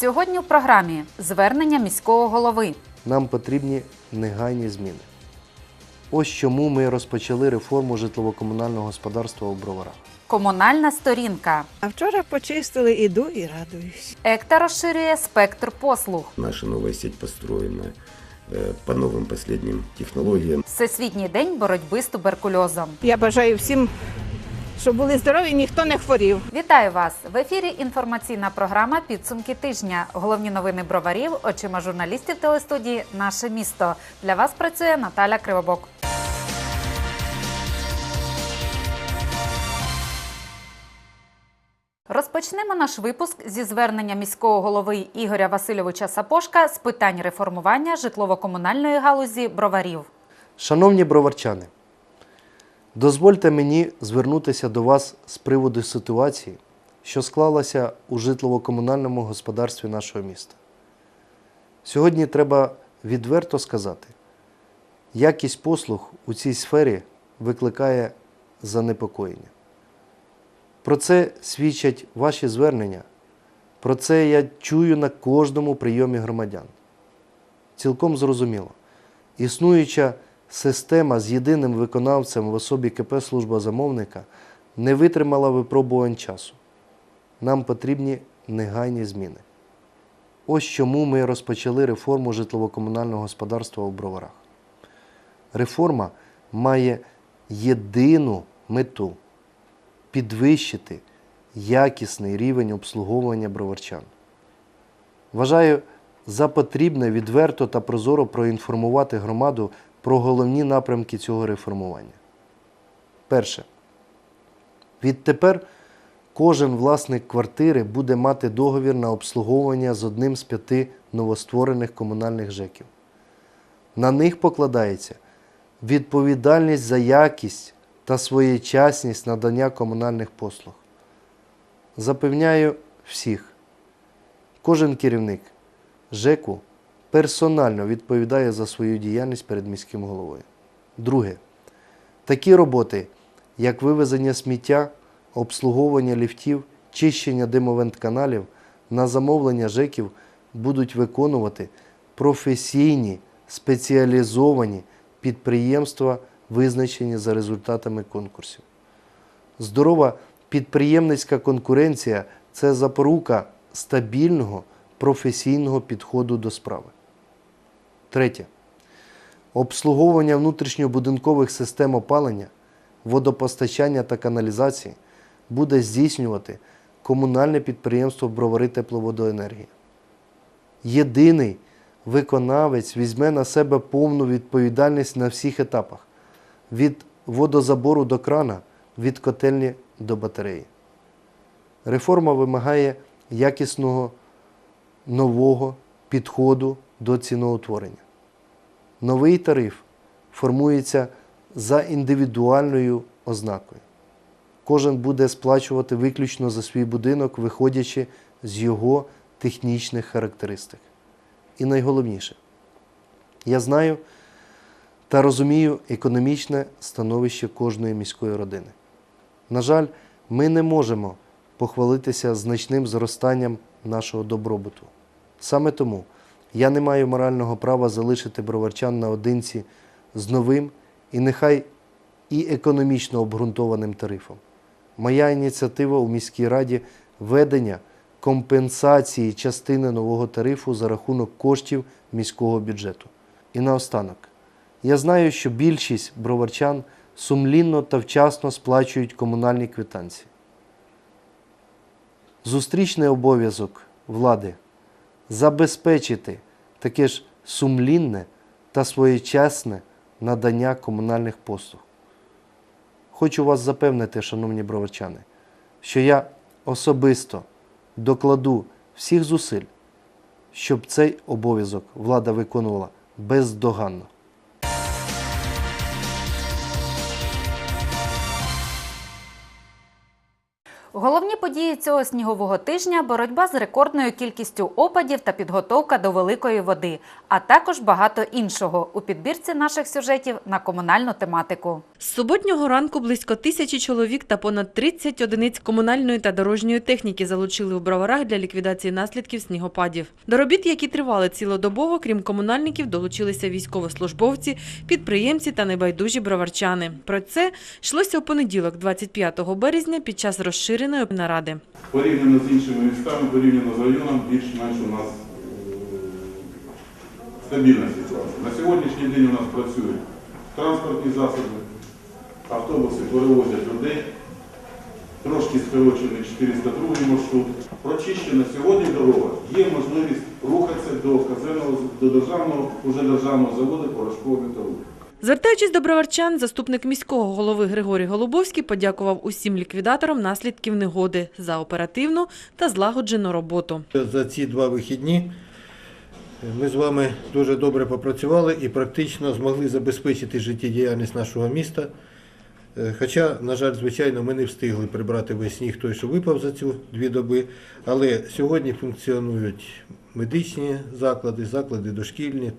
Сьогодні в програмі звернення міського голови. Нам потрібні негайні зміни. Ось чому ми розпочали реформу житлово-комунального господарства у Броварах. Комунальна сторінка. А вчора почистили, іду і радуюсь. Екта розширює спектр послуг. Наша новая сеть построена э, по новым последним технологиям. Всесвітній день боротьби з туберкульозом. Я бажаю всім, щоб були здорові, ніхто не хворів. Вітаю вас в ефірі. Інформаційна програма Підсумки тижня. Головні новини броварів очима журналістів телестудії Наше місто. Для вас працює Наталя Кривобок. Розпочнемо наш випуск зі звернення міського голови Ігоря Васильовича Сапошка з питань реформування житлово-комунальної галузі броварів. Шановні броварчани, дозвольте мені звернутися до вас з приводу ситуації, що склалася у житлово-комунальному господарстві нашого міста. Сьогодні треба відверто сказати, якість послуг у цій сфері викликає занепокоєння. Про це свідчать ваші звернення, про це я чую на кожному прийомі громадян. Цілком зрозуміло, існуюча система з єдиним виконавцем в особі КП служба замовника не витримала випробувань часу. Нам потрібні негайні зміни. Ось чому ми розпочали реформу житлово-комунального господарства у Броварах. Реформа має єдину мету підвищити якісний рівень обслуговування броварчан. Вважаю за потрібне відверто та прозоро проінформувати громаду про головні напрямки цього реформування. Перше. Відтепер кожен власник квартири буде мати договір на обслуговування з одним з п'яти новостворених комунальних ЖЕКів. На них покладається відповідальність за якість та своєчасність надання комунальних послуг. Запевняю всіх, кожен керівник ЖЕКу персонально відповідає за свою діяльність перед міським головою. Друге, такі роботи, як вивезення сміття, обслуговування ліфтів, чищення димовент-каналів на замовлення ЖЕКів будуть виконувати професійні спеціалізовані підприємства, визначені за результатами конкурсів. Здорова підприємницька конкуренція це запорука стабільного професійного підходу до справи. Третє. Обслуговування внутрішньобудинкових систем опалення, водопостачання та каналізації буде здійснювати комунальне підприємство Бровари Тепловодоенергія. Єдиний виконавець візьме на себе повну відповідальність на всіх етапах від водозабору до крана, від котельні до батареї. Реформа вимагає якісного нового підходу до ціноутворення. Новий тариф формується за індивідуальною ознакою. Кожен буде сплачувати виключно за свій будинок, виходячи з його технічних характеристик. І найголовніше, я знаю та розумію економічне становище кожної міської родини. На жаль, ми не можемо похвалитися значним зростанням нашого добробуту. Саме тому я не маю морального права залишити броварчан наодинці з новим і нехай і економічно обґрунтованим тарифом. Моя ініціатива у міській раді ведення компенсації частини нового тарифу за рахунок коштів міського бюджету. І наостанок, я знаю, що більшість броварчан сумлінно та вчасно сплачують комунальні квитанції. Зустрічний обов'язок влади забезпечити таке ж сумлінне та своєчасне надання комунальних послуг. Хочу вас запевнити, шановні броварчани, що я особисто докладу всіх зусиль, щоб цей обов'язок влада виконувала бездоганно. Головні події цього снігового тижня боротьба з рекордною кількістю опадів та підготовка до великої води, а також багато іншого у підбірці наших сюжетів на комунальну тематику. З суботнього ранку близько тисячі чоловік та понад 30 одиниць комунальної та дорожньої техніки залучили у броварах для ліквідації наслідків снігопадів. До робіт, які тривали цілодобово, крім комунальників, долучилися військовослужбовці, підприємці та небайдужі броварчани. Про це йшлося у понеділок, 25 березня, під час розширеної наради. порівняно з іншими містами, порівняно з районом, більш-менш у нас стабільна ситуація. На сьогоднішній день у нас працюють транспортні засоби, автобуси перевозять людей, трошки скорочений 402 маршрут. Прочищена сьогодні дорога, є можливість рухатися до казенного, до державного, уже державного заводу порошкового металургії. Звертаючись до броварчан, заступник міського голови Григорій Голубовський подякував усім ліквідаторам наслідків негоди за оперативну та злагоджену роботу. За ці два вихідні ми з вами дуже добре попрацювали і практично змогли забезпечити життєдіяльність нашого міста. Е, Хоча, на жаль, звичайно, ми не встигли прибрати весь сніг той, що випав за ці дві доби. Але сьогодні функціонують медичні заклади, заклади дошкільні,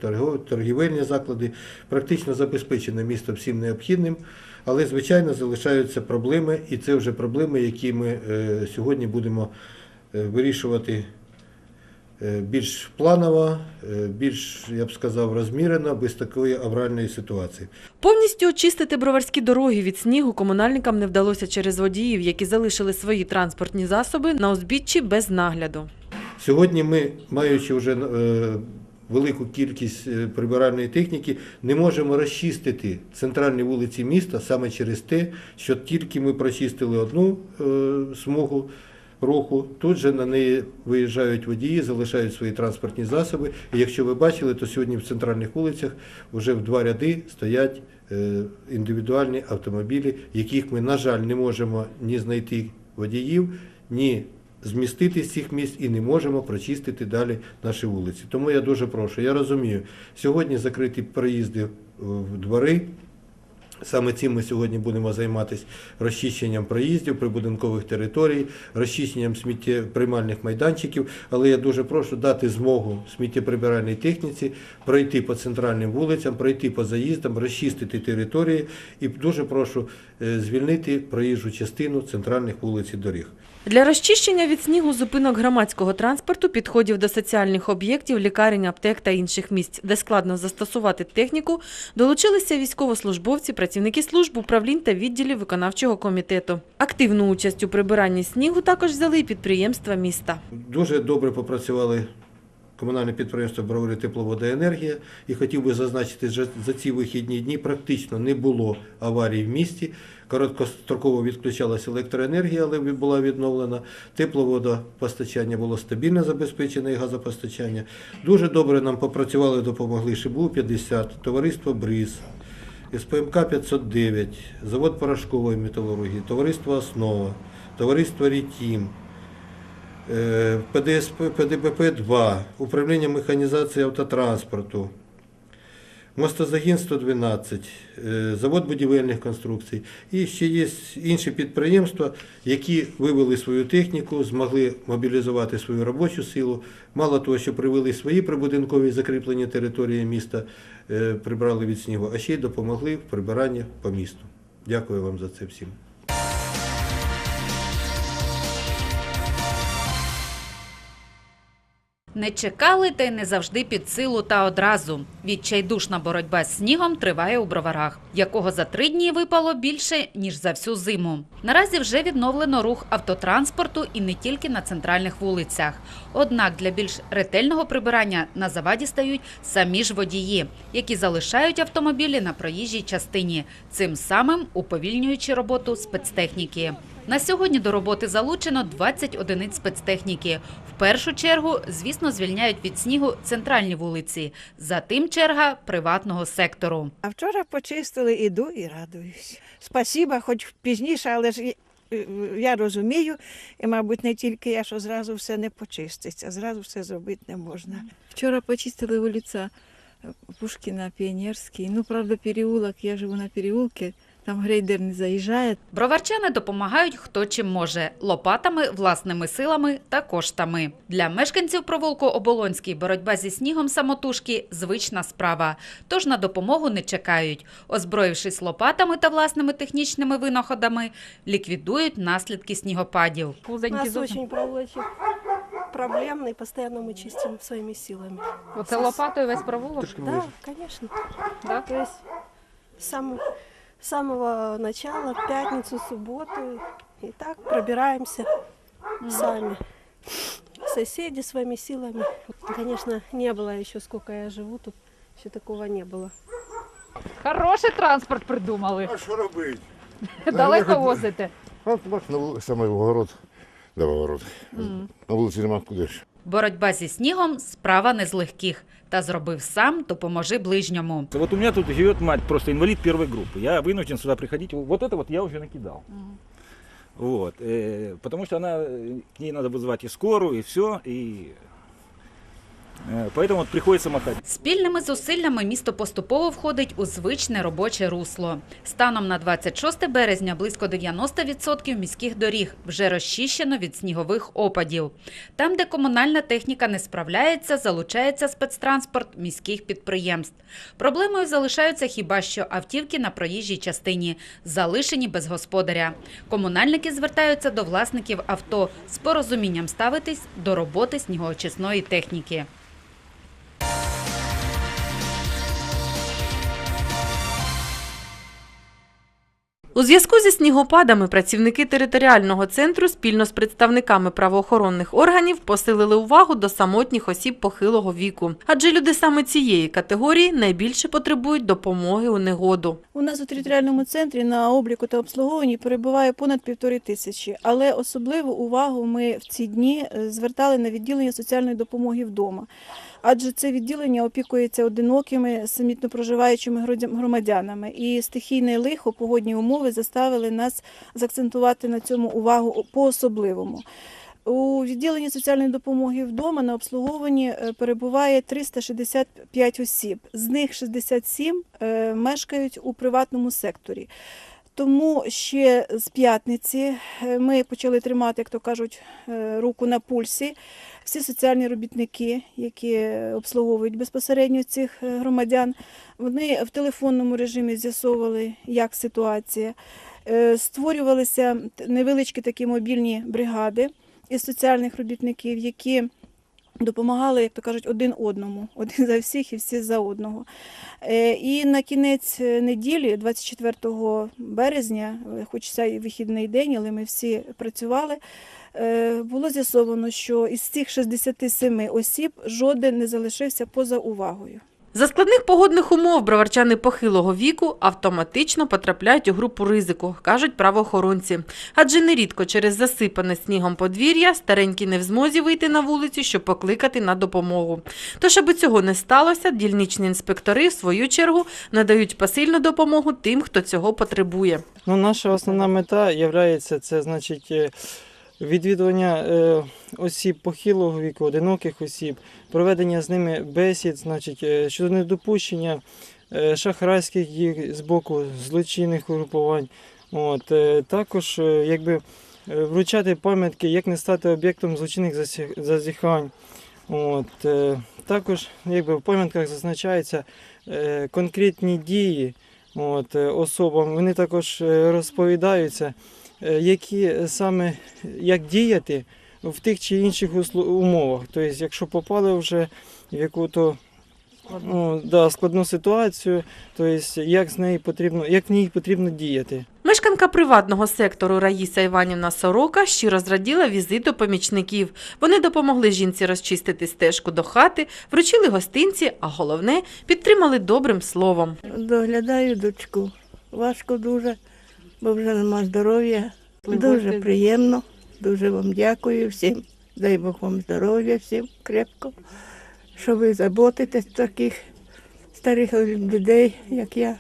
торгівельні заклади. Практично забезпечене місто всім необхідним. Але, звичайно, залишаються проблеми, і це вже проблеми, які ми е, сьогодні будемо е, вирішувати більш планово, е, більш, я б сказав, розмірено, без такої авральної ситуації. Повністю очистити броварські дороги від снігу комунальникам не вдалося через водіїв, які залишили свої транспортні засоби на узбіччі без нагляду. Сьогодні ми, маючи вже е, велику кількість е, прибиральної техніки, не можемо розчистити центральні вулиці міста саме через те, що тільки ми прочистили одну е, смугу руху, тут же на неї виїжджають водії, залишають свої транспортні засоби. І якщо ви бачили, то сьогодні в центральних вулицях вже в два ряди стоять е, індивідуальні автомобілі, яких ми, на жаль, не можемо ні знайти водіїв, ні змістити з цих місць і не можемо прочистити далі наші вулиці. Тому я дуже прошу. Я розумію, сьогодні закриті проїзди в двори. Саме цим ми сьогодні будемо займатися розчищенням проїздів, прибудинкових територій, розчищенням сміттєприймальних майданчиків. Але я дуже прошу дати змогу сміттєприбиральній техніці пройти по центральним вулицям, пройти по заїздам, розчистити території і дуже прошу е, звільнити проїжджу частину центральних вулиць і доріг. Для розчищення від снігу зупинок громадського транспорту, підходів до соціальних об'єктів, лікарень, аптек та інших місць, де складно застосувати техніку, долучилися військовослужбовці, працівники служб, управлінь та відділів виконавчого комітету. Активну участь у прибиранні снігу також взяли і підприємства міста. Дуже добре попрацювали комунальне підприємство Бровари Тепловодоенергія і хотів би зазначити, що за ці вихідні дні практично не було аварій в місті. Короткостроково відключалася електроенергія, але була відновлена. Тепловодопостачання було стабільно забезпечене і газопостачання. Дуже добре нам попрацювали, допомогли ШИБУ 50, товариство БРИЗ. СПМК 509, завод порошкової металургії, товариство Основа, товариство Рітім, ПДСП, ПДБП-2, управління механізації автотранспорту, Мостозагін 112, е, завод будівельних конструкцій. І ще є інші підприємства, які вивели свою техніку, змогли мобілізувати свою робочу силу. Мало того, що привели свої прибудинкові закріплені території міста, е, прибрали від снігу, а ще й допомогли в прибиранні по місту. Дякую вам за це всім. Не чекали та й не завжди під силу та одразу. Відчайдушна боротьба з снігом триває у броварах, якого за три дні випало більше ніж за всю зиму. Наразі вже відновлено рух автотранспорту і не тільки на центральних вулицях. Однак для більш ретельного прибирання на заваді стають самі ж водії, які залишають автомобілі на проїжджій частині, цим самим уповільнюючи роботу спецтехніки. На сьогодні до роботи залучено 20 одиниць спецтехніки. В першу чергу, звісно, звільняють від снігу центральні вулиці. Затим черга приватного сектору. А вчора почистили, іду і радуюсь. Спасіба, хоч пізніше, але ж я розумію, і, мабуть, не тільки я, що зразу все не почиститься, зразу все зробити не можна. Вчора почистили вулиця Пушкіна, Піонерський. Ну, правда, переулок, я живу на переулке, там грейдер не заїжджає. Броварчани допомагають хто чим може – лопатами, власними силами та коштами. Для мешканців провулку Оболонський боротьба зі снігом самотужки – звична справа. Тож на допомогу не чекають. Озброївшись лопатами та власними технічними винаходами, ліквідують наслідки снігопадів. У нас очень проволочек проблемный, постоянно мы чистим своими силами. Оце лопатою весь провулок? Да, конечно. Да? То есть с самого, начала, в пятницу, субботу, и так пробираемся сами. Соседи своими силами. Конечно, не было еще, сколько я живу тут, еще такого не было. Хороший транспорт придумали. А що робити? Далеко возите. От вулиці, саме в огород, да, огород. На вулиці нема куди ж. Боротьба зі снігом – справа не з легких Та зробив сам, допоможи ближньому. Вот у меня тут живет мать, просто инвалид первой группы. Я вынужден сюда приходить. Вот это вот я уже накидал. Вот, э, потому что она, э, к ней надо вызывать и скорую, и все, и э, поэтому вот приходится мотать. Спільними зусиллями місто поступово входить у звичне робоче русло. Станом на 26 березня близько 90% міських доріг вже розчищено від снігових опадів. Там, де комунальна техніка не справляється, залучається спецтранспорт міських підприємств. Проблемою залишаються хіба що автівки на проїжджій частині, залишені без господаря. Комунальники звертаються до власників авто з порозумінням ставитись до роботи снігоочисної техніки. У зв'язку зі снігопадами працівники територіального центру спільно з представниками правоохоронних органів посилили увагу до самотніх осіб похилого віку. Адже люди саме цієї категорії найбільше потребують допомоги у негоду. У нас у територіальному центрі на обліку та обслуговуванні перебуває понад півтори тисячі, але особливу увагу ми в ці дні е, звертали на відділення соціальної допомоги вдома. Адже це відділення опікується одинокими, самітно проживаючими громадянами. І стихійне лихо, погодні умови заставили нас заакцентувати на цьому увагу по-особливому. У відділенні соціальної допомоги вдома на обслуговуванні е, перебуває 365 осіб. З них 67 е, мешкають у приватному секторі. Тому ще з п'ятниці е, ми почали тримати, як то кажуть, руку на пульсі. Всі соціальні робітники, які обслуговують безпосередньо цих е, громадян, вони в телефонному режимі з'ясовували, як ситуація. Е, Створювалися невеличкі такі мобільні бригади із соціальних робітників, які допомагали, як то кажуть, один одному, один за всіх і всі за одного. Е, І на кінець е, неділі, 24 березня, е, хоч це і вихідний день, але ми всі працювали. Було з'ясовано, що із цих 67 осіб жоден не залишився поза увагою. За складних погодних умов броварчани похилого віку автоматично потрапляють у групу ризику, кажуть правоохоронці. Адже нерідко через засипане снігом подвір'я старенькі не в змозі вийти на вулицю, щоб покликати на допомогу. Тож, аби цього не сталося, дільничні інспектори, в свою чергу, надають посильну допомогу тим, хто цього потребує. Ну, наша основна мета є це, значить, е, відвідування е, осіб похилого віку, одиноких осіб, проведення з ними бесід, значить, е, щодо недопущення е, шахрайських дій з боку злочинних угрупувань. От, е, також е, якби, е, вручати пам'ятки, як не стати об'єктом злочинних зазіхань. От, е, також якби, в пам'ятках зазначаються е, конкретні дії от, е, особам. Вони також е, розповідаються, які саме як діяти в тих чи інших умовах. Тобто, якщо попали вже в яку-то ну, да, складну ситуацію, тобто, як з неї потрібно, як в ній потрібно діяти. Мешканка приватного сектору Раїса Іванівна Сорока щиро зраділа візиту помічників. Вони допомогли жінці розчистити стежку до хати, вручили гостинці, а головне підтримали добрим словом. Доглядаю дочку. Важко дуже, бо вже нема здоров'я. Дуже приємно. Дуже вам дякую всім. Дай Бог вам здоров'я, всім крепко, що ви заботитесь таких старих людей, як я.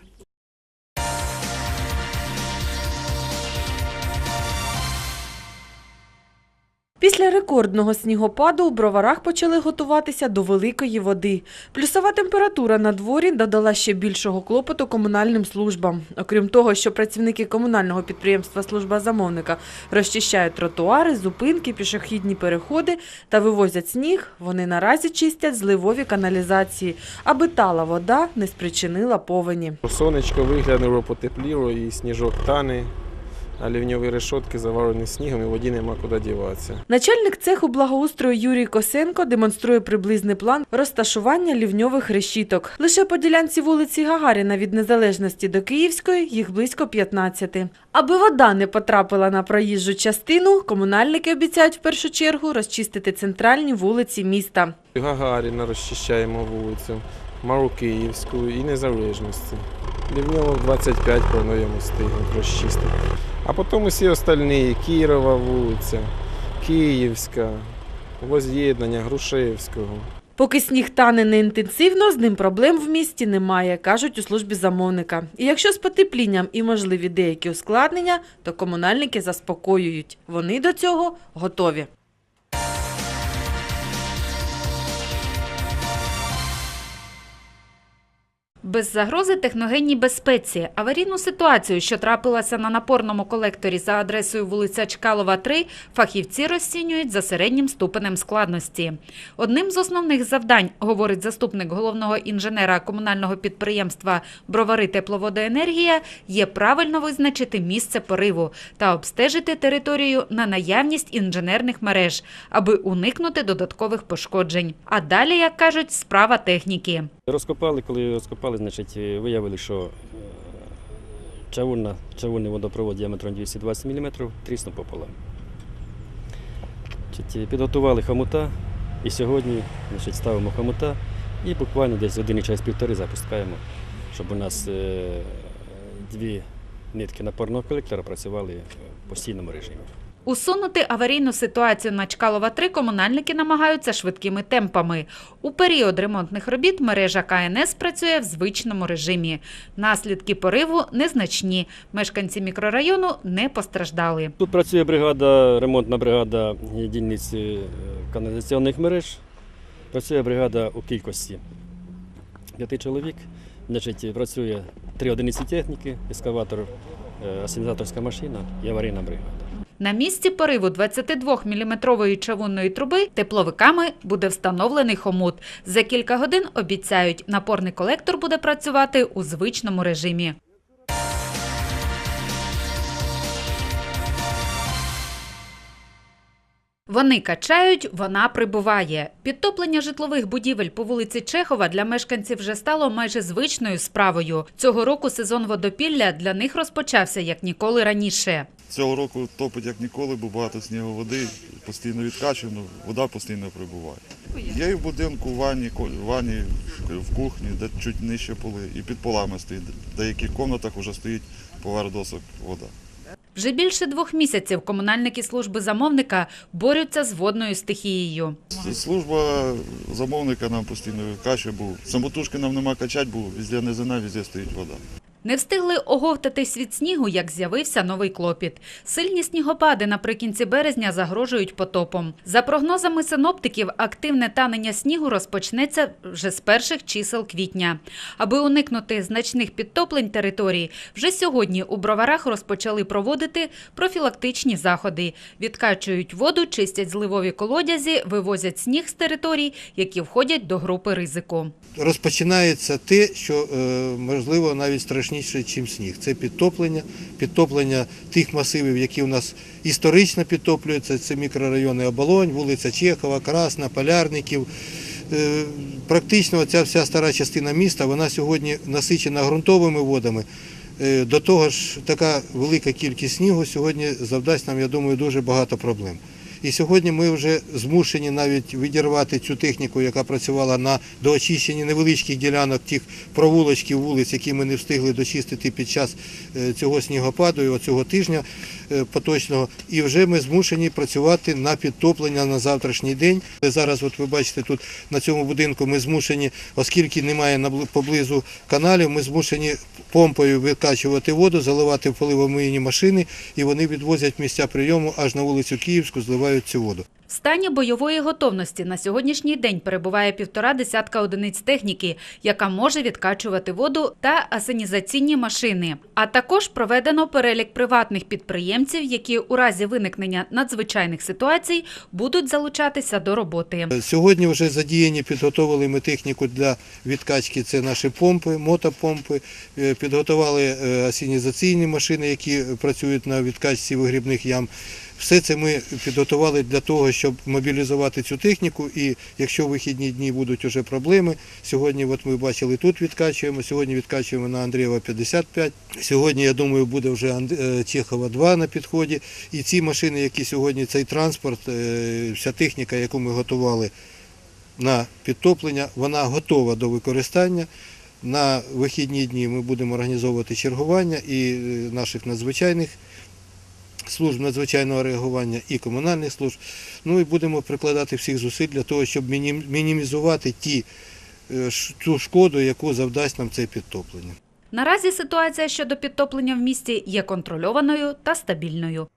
Після рекордного снігопаду у броварах почали готуватися до великої води. Плюсова температура на дворі додала ще більшого клопоту комунальним службам. Окрім того, що працівники комунального підприємства Служба замовника розчищають тротуари, зупинки, пішохідні переходи та вивозять сніг, вони наразі чистять зливові каналізації, аби тала вода не спричинила повені. Сонечко виглянуло, потепліло і сніжок тане, а лівньові решотки заварені снігом і воді нема куди діватися. Начальник цеху благоустрою Юрій Косенко демонструє приблизний план розташування лівньових решіток. Лише по ділянці вулиці Гагаріна від Незалежності до Київської їх близько 15. Аби вода не потрапила на проїжджу частину, комунальники обіцяють в першу чергу розчистити центральні вулиці міста. Гагаріна розчищаємо вулицю, Марукиївську і Незалежності. Лівньово 25 плануємо встигнути розчистити. А потім усі остальні Кірова вулиця, Київська, Воз'єднання, Грушевського. Поки сніг тане не інтенсивно, з ним проблем в місті немає, кажуть у службі замовника. І якщо з потеплінням і можливі деякі ускладнення, то комунальники заспокоюють. Вони до цього готові. Без загрози техногенній безпеці аварійну ситуацію, що трапилася на напорному колекторі за адресою вулиця Чкалова, 3, фахівці розцінюють за середнім ступенем складності. Одним з основних завдань, говорить заступник головного інженера комунального підприємства Бровари Тепловодоенергія, є правильно визначити місце пориву та обстежити територію на наявність інженерних мереж, аби уникнути додаткових пошкоджень. А далі, як кажуть, справа техніки. Розкопали, коли розкопали, значить, виявили, що е, чавунна, чавунний водопровод діаметром 220 мм тріснув пополам. Значить, підготували хомута і сьогодні значить, ставимо хомута і буквально десь години час півтори запускаємо, щоб у нас е, дві нитки напорного колектора працювали в постійному режимі. Усунути аварійну ситуацію на Чкалова 3 комунальники намагаються швидкими темпами. У період ремонтних робіт мережа КНС працює в звичному режимі. Наслідки пориву незначні. Мешканці мікрорайону не постраждали. Тут працює бригада, ремонтна бригада дільниці е, каналізаційних мереж. Працює бригада у кількості п'яти чоловік. Значить, працює три одиниці техніки, ескаватор, е, асенізаторська машина і аварійна бригада. На місці пориву 22-мм чавунної труби тепловиками буде встановлений хомут. За кілька годин обіцяють, напорний колектор буде працювати у звичному режимі. Вони качають, вона прибуває. Підтоплення житлових будівель по вулиці Чехова для мешканців вже стало майже звичною справою. Цього року сезон водопілля для них розпочався як ніколи раніше. Цього року топить як ніколи, бо багато снігу води, постійно відкачано, вода постійно прибуває. Є і в будинку, в ванні, в ванні, в кухні, де чуть нижче поли, і під полами стоїть. В деяких кімнатах вже стоїть поверх досок вода. Вже більше двох місяців комунальники служби замовника борються з водною стихією. Служба замовника нам постійно відкачує, бо самотужки нам нема качати, бо везде низина, везде стоїть вода. Не встигли оговтатись від снігу, як з'явився новий клопіт. Сильні снігопади наприкінці березня загрожують потопом. За прогнозами синоптиків, активне танення снігу розпочнеться вже з перших чисел квітня. Аби уникнути значних підтоплень території, вже сьогодні у броварах розпочали проводити профілактичні заходи. Відкачують воду, чистять зливові колодязі, вивозять сніг з територій, які входять до групи ризику. розпочинається те, що е, можливо навіть страшніше, ніж сніг. Це підтоплення, підтоплення тих масивів, які у нас історично підтоплюються. Це мікрорайони Оболонь, вулиця Чехова, Красна, Полярників. Е, Практично ця вся стара частина міста, вона сьогодні насичена ґрунтовими водами. Е, До того ж, така велика кількість снігу сьогодні завдасть нам, я думаю, дуже багато проблем. І сьогодні ми вже змушені навіть відірвати цю техніку, яка працювала на доочищенні невеличких ділянок тих провулочків вулиць, які ми не встигли дочистити під час е, цього снігопаду і оцього тижня. Е, поточного, і вже ми змушені працювати на підтоплення на завтрашній день. Зараз, от ви бачите, тут на цьому будинку ми змушені, оскільки немає поблизу каналів, ми змушені помпою викачувати воду, заливати в поливомийні машини, і вони відвозять місця прийому аж на вулицю Київську, зливають цю воду. В стані бойової готовності на сьогоднішній день перебуває півтора десятка одиниць техніки, яка може відкачувати воду та асенізаційні машини. А також проведено перелік приватних підприємців, які у разі виникнення надзвичайних ситуацій будуть залучатися до роботи. Сьогодні вже задіяні, підготовили ми техніку для відкачки. Це наші помпи, мотопомпи. Е, Підготували е, асенізаційні машини, які працюють на відкачці вигрібних ям. Все це ми підготували для того, щоб мобілізувати цю техніку. І якщо в вихідні дні будуть вже проблеми, сьогодні, от ми бачили, тут відкачуємо, сьогодні відкачуємо на Андрієва 55. Сьогодні, я думаю, буде вже е, Чехова 2 на підході. І ці машини, які сьогодні, цей транспорт, е, вся техніка, яку ми готували на підтоплення, вона готова до використання. На вихідні дні ми будемо організовувати чергування і е, наших надзвичайних служб надзвичайного реагування і комунальних служб. Ну і будемо прикладати всіх зусиль для того, щоб мінімізувати ті, е, ту шкоду, яку завдасть нам це підтоплення. Наразі ситуація щодо підтоплення в місті є контрольованою та стабільною.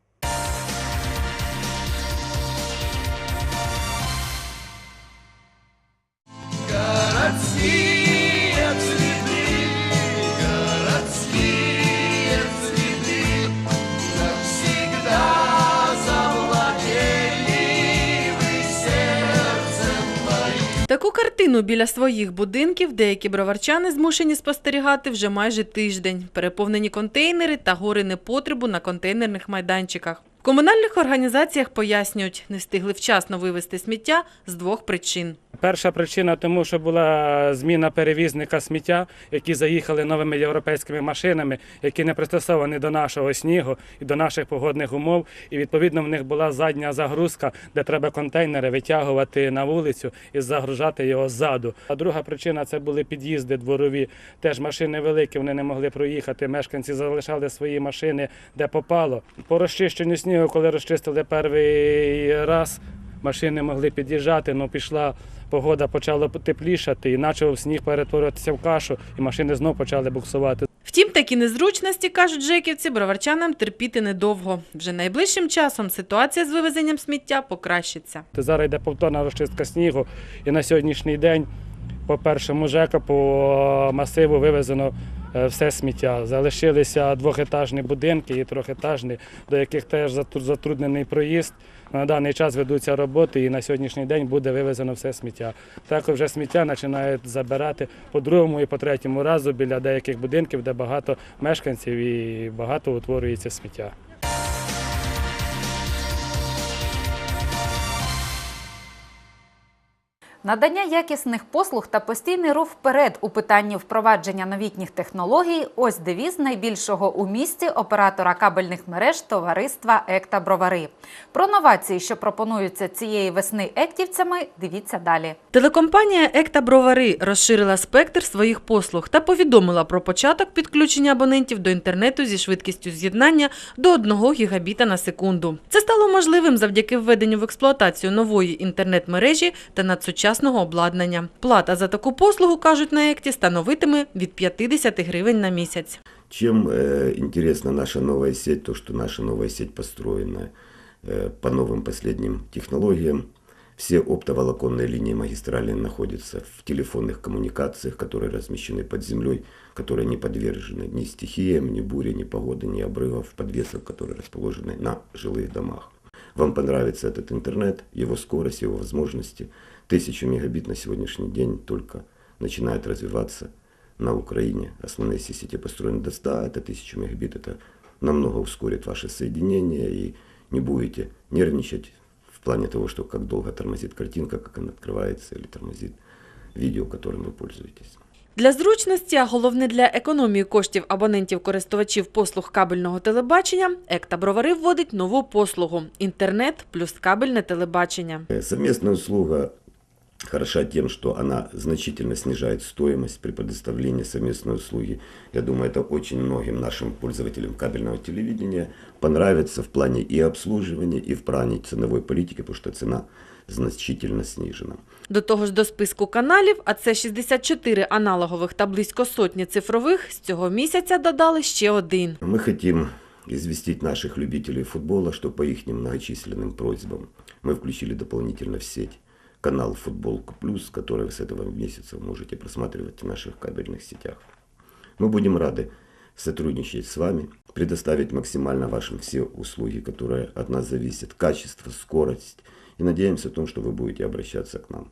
Таку картину біля своїх будинків деякі броварчани змушені спостерігати вже майже тиждень. Переповнені контейнери та гори непотребу на контейнерних майданчиках. В комунальних організаціях пояснюють, не встигли вчасно вивезти сміття з двох причин. Перша причина тому, що була зміна перевізника сміття, які заїхали новими європейськими машинами, які не пристосовані до нашого снігу і до наших погодних умов. І відповідно в них була задня загрузка, де треба контейнери витягувати на вулицю і загружати його ззаду. А друга причина це були під'їзди дворові. Теж машини великі, вони не могли проїхати. Мешканці залишали свої машини де попало. По розчищенню снігу, коли розчистили перший раз. Машини могли під'їжджати, але пішла погода, почала теплішати, і почав сніг перетворюватися в кашу, і машини знов почали буксувати. Втім, такі незручності, кажуть жеківці, броварчанам терпіти недовго. Вже найближчим часом ситуація з вивезенням сміття покращиться. Зараз йде повторна розчистка снігу, і на сьогоднішній день по першому ЖЕКа по масиву вивезено е, все сміття. Залишилися двохетажні будинки і трьохетажні, до яких теж затру- затруднений проїзд. На даний час ведуться роботи і на сьогоднішній день буде вивезено все сміття. Також вже сміття починають забирати по другому і по третьому разу біля деяких будинків, де багато мешканців і багато утворюється сміття. Надання якісних послуг та постійний рух вперед у питанні впровадження новітніх технологій – ось девіз найбільшого у місті оператора кабельних мереж товариства «Екта Бровари». Про новації, що пропонуються цієї весни ектівцями, дивіться далі. Телекомпанія Екта Бровари розширила спектр своїх послуг та повідомила про початок підключення абонентів до інтернету зі швидкістю з'єднання до 1 гігабіта на секунду. Це стало можливим завдяки введенню в експлуатацію нової інтернет-мережі та надсучасного обладнання. Плата за таку послугу, кажуть на Екті, становитиме від 50 гривень на місяць. Чем э, интересна наша новая сеть, то, что наша новая сеть построена э, по новым последним технологиям. Все оптоволоконные линии магистрали находятся в телефонных коммуникациях, которые размещены под землей, которые не подвержены ни стихиям, ни буре, ни погоды, ни обрывов, подвесов, которые расположены на жилых домах. Вам понравится этот интернет, его скорость, его возможности. Тысячу мегабит на сегодняшний день только начинает развиваться на Украине. Основные все сети построены до 100, это 1000 мегабит, это намного ускорит ваше соединение и не будете нервничать в плане того, что как долго тормозит картинка, как она открывается или тормозит видео, которым вы пользуетесь. Для зручності, а головне для економії коштів абонентів-користувачів послуг кабельного телебачення, Екта Бровари вводить нову послугу – інтернет плюс кабельне телебачення. Э, Совместная услуга хороша тем, что она значительно снижает стоимость при предоставлении совместной услуги. Я думаю, это очень многим нашим пользователям кабельного телевидения понравится в плане и обслуживания, и в плане ценовой политики, потому что цена значительно снижена. До того ж до списку каналів, а це 64 аналогових та близько сотні цифрових, з цього місяця додали ще один. Мы хотим известить наших любителей футбола, что по их многочисленным просьбам мы включили дополнительно в сеть канал «Футболка Плюс», который с этого месяца можете просматривать в наших кабельных сетях. Мы будем рады сотрудничать с вами, предоставить максимально вашим все услуги, которые от нас зависят, качество, скорость. И надеемся о том, что вы будете обращаться к нам.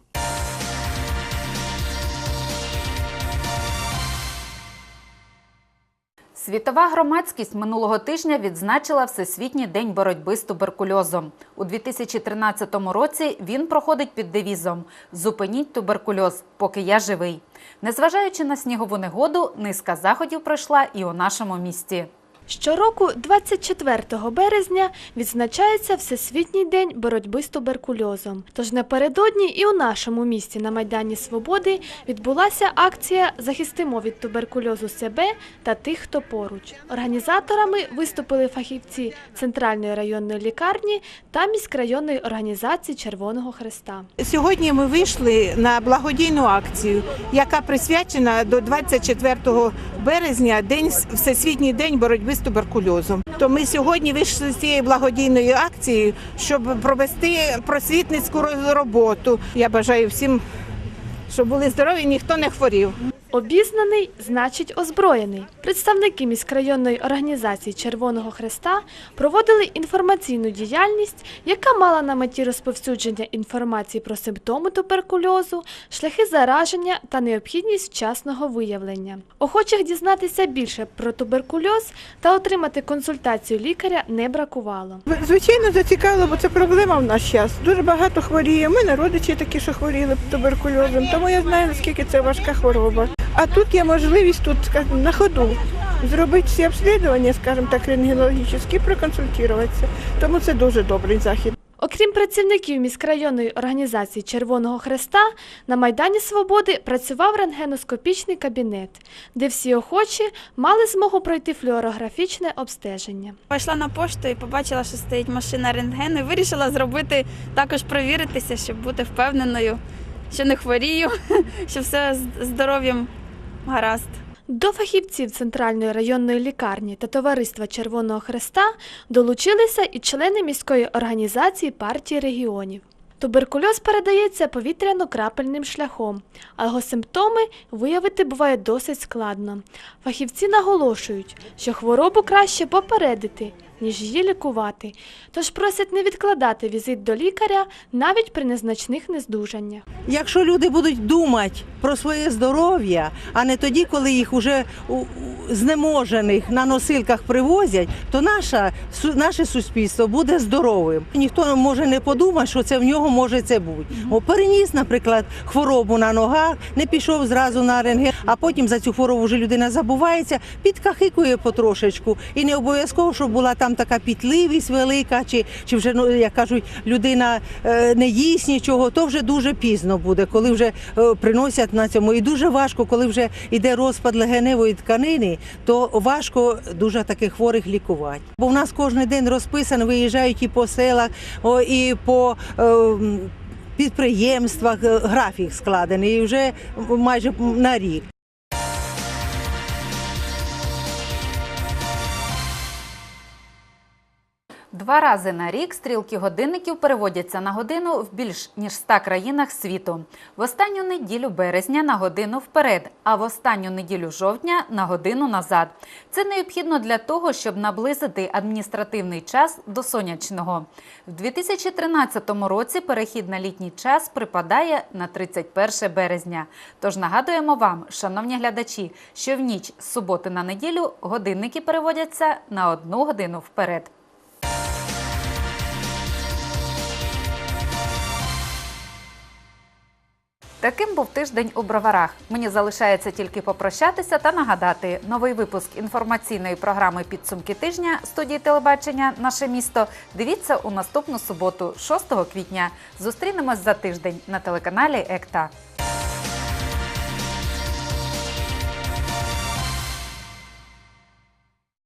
Світова громадськість минулого тижня відзначила Всесвітній день боротьби з туберкульозом. У 2013 році він проходить під девізом Зупиніть туберкульоз, поки я живий. Незважаючи на снігову негоду, низка заходів пройшла і у нашому місті. Щороку, 24 березня, відзначається Всесвітній день боротьби з туберкульозом. Тож напередодні і у нашому місті на Майдані Свободи відбулася акція Захистимо від туберкульозу себе та тих, хто поруч. Організаторами виступили фахівці Центральної районної лікарні та міськрайонної організації Червоного Хреста. Сьогодні ми вийшли на благодійну акцію, яка присвячена до 24 березня, день Всесвітній день боротьби з туберкульозом. То ми сьогодні вийшли з цієї благодійної акції, щоб провести просвітницьку роботу. Я бажаю всім, щоб були здорові, ніхто не хворів. Обізнаний значить озброєний. Представники міськрайонної організації Червоного Хреста проводили інформаційну діяльність, яка мала на меті розповсюдження інформації про симптоми туберкульозу, шляхи зараження та необхідність вчасного виявлення. Охочих дізнатися більше про туберкульоз та отримати консультацію лікаря не бракувало. Звичайно, зацікавило, бо це проблема в наш час. Дуже багато хворіє. У мене родичі такі, що хворіли туберкульозом, тому я знаю, наскільки це важка хвороба. А тут є можливість тут скажімо, на ходу зробити всі обслідування, скажімо так, рентгенологічні, проконсультуватися. Тому це дуже добрий захід. Окрім працівників міськрайонної організації Червоного Хреста, на Майдані Свободи працював рентгеноскопічний кабінет, де всі охочі мали змогу пройти флюорографічне обстеження. Пішла на пошту і побачила, що стоїть машина рентгену, і вирішила зробити також провіритися, щоб бути впевненою, що не хворію, що все з здоров'ям гаразд. До фахівців Центральної районної лікарні та Товариства Червоного Хреста долучилися і члени міської організації партії регіонів. Туберкульоз передається повітряно-крапельним шляхом, а його симптоми виявити буває досить складно. Фахівці наголошують, що хворобу краще попередити, ніж її лікувати, тож просять не відкладати візит до лікаря навіть при незначних нездужаннях. Якщо люди будуть думати про своє здоров'я, а не тоді, коли їх уже знеможених на носилках привозять, то наша, наше суспільство буде здоровим. Ніхто може не подумати, що це в нього може це бути. О, переніс, наприклад, хворобу на ногах, не пішов зразу на рентген, а потім за цю хворобу вже людина забувається, підкахикує потрошечку. І не обов'язково, щоб була там така пітливість велика, чи, чи вже, ну, як кажуть, людина е, не їсть нічого, то вже дуже пізно буде, коли вже е, приносять на цьому. І дуже важко, коли вже йде розпад легеневої тканини, то важко дуже таких хворих лікувати. Бо в нас кожен день розписано, виїжджають і по селах, і по. е, Підприємствах графік складений і вже майже на рік. Два рази на рік стрілки годинників переводяться на годину в більш ніж 100 країнах світу. В останню неділю березня на годину вперед, а в останню неділю жовтня на годину назад. Це необхідно для того, щоб наблизити адміністративний час до сонячного. В 2013 році перехід на літній час припадає на 31 березня. Тож нагадуємо вам, шановні глядачі, що в ніч з суботи на неділю годинники переводяться на одну годину вперед. Таким був тиждень у броварах. Мені залишається тільки попрощатися та нагадати, новий випуск інформаційної програми Підсумки тижня студії телебачення Наше місто. Дивіться у наступну суботу, 6 квітня. Зустрінемось за тиждень на телеканалі ЕКТА.